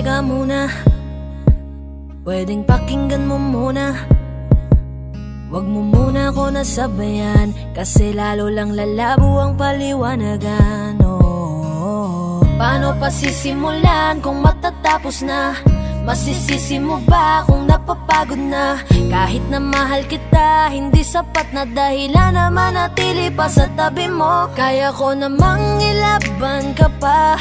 Teka muna Pwedeng pakinggan mo muna Huwag mo muna ako nasabayan Kasi lalo lang lalabo ang paliwanagan oh. Paano pa sisimulan kung matatapos na? Masisisi mo ba kung napapagod na? Kahit na mahal kita, hindi sapat na dahilan na manatili pa sa tabi mo Kaya ko namang ilaban ka pa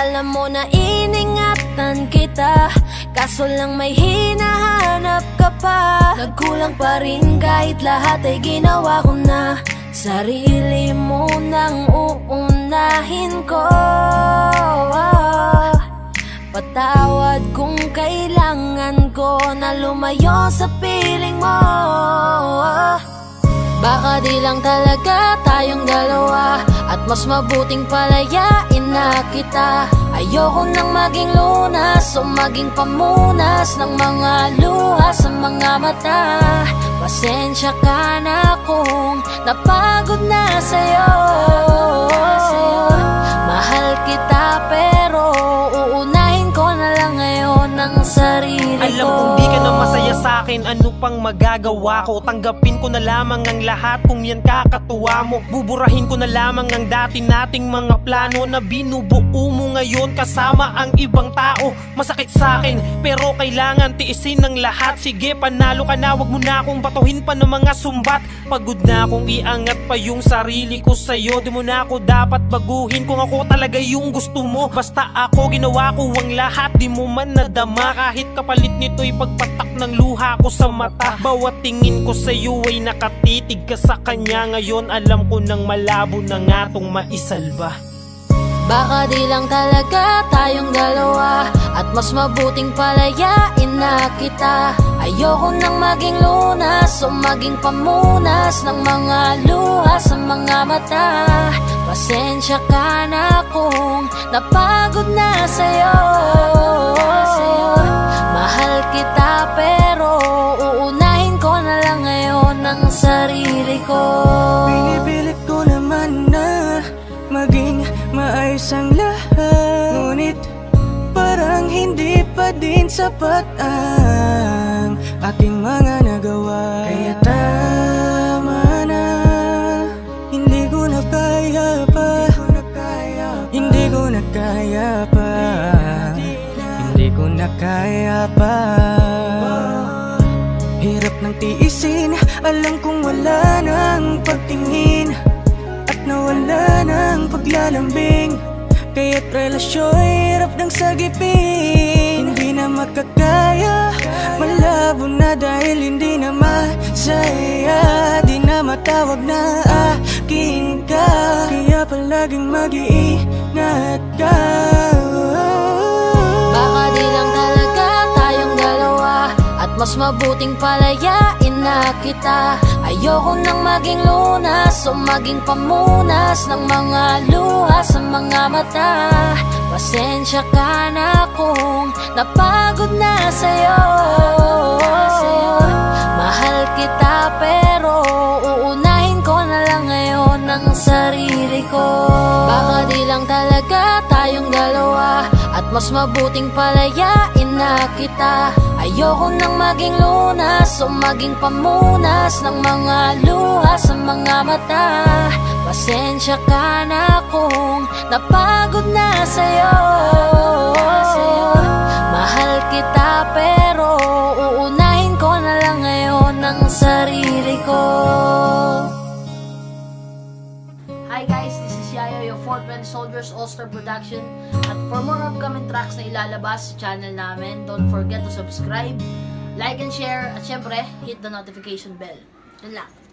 Alam mo na iningatan kita Kaso lang may hinahanap ka pa. Nagkulang pa rin kahit lahat ay ginawa ko na. Sarili mo nang uunahin ko. Patawad kung kailangan ko na lumayo sa piling mo Baka di lang talaga tayong dalawa. At mas mabuting palayain na kita. Ayoko nang maging lunas o maging pamunas Ng mga luha sa mga mata. Pasensya ka na kung napagod na sa'yo akin Ano pang magagawa ko? Tanggapin ko na lamang ang lahat Kung yan kakatuwa mo. Buburahin ko na lamang ang dati nating mga plano Na binubuo mo ngayon Kasama ang ibang tao. Masakit sa akin Pero kailangan tiisin ng lahat. Sige panalo ka na. Wag mo na akong batuhin pa ng mga sumbat. Pagod na akong iangat pa yung sarili ko sa'yo. Di mo na ako dapat baguhin Kung ako talaga yung gusto mo. Basta ako ginawa ko ang lahat. Di mo man nadama. Kahit kapalit nito'y pagpatak ng luha ko sa mata. Bawat tingin ko sa'yo ay nakatitig ka sa kanya. Ngayon alam ko nang malabo na nga tong maisalba. Baka di lang talaga tayong dalawa At mas mabuting palayain na kita. Ayoko nang maging lunas o maging pamunas Ng mga luha sa mga mata. Pasensya ka na kung napagod na sa'yo maayos ang lahat. Ngunit parang hindi pa din sapat ang aking mga nagawa. Kaya tama na, hindi ko na kaya pa. Hindi ko na kaya pa. Hindi ko na kaya pa. Hirap ng tiisin Alam kong wala nang pagtingin ng paglalambing Kaya't relasyon hirap ng sagipin. Hindi na makakaya Malabo na dahil hindi na masaya. Di na matawag na akin ka. Kaya palaging mag-iingat ka mas mabuting palayain na kita. Ayoko nang maging lunas o maging pamunas Ng mga luha sa mga mata. Pasensya ka na kung napagod na sa'yo. Mahal kita pero uunahin ko na lang ngayon ang sarili ko. Baka di lang talaga tayong dalawa At mas mabuting palayain na kita Ayoko nang maging lunas o maging pamunas Ng mga luha sa mga mata. Pasensya ka na kung napagod na sa'yo. Mahal kita pero uunahin ko na lang ngayon ang sarili ko Bend Soldiers All-Star Production. At for more upcoming tracks na ilalabas sa channel namin, don't forget to subscribe, like and share, at syempre, hit the notification bell. Yun lang.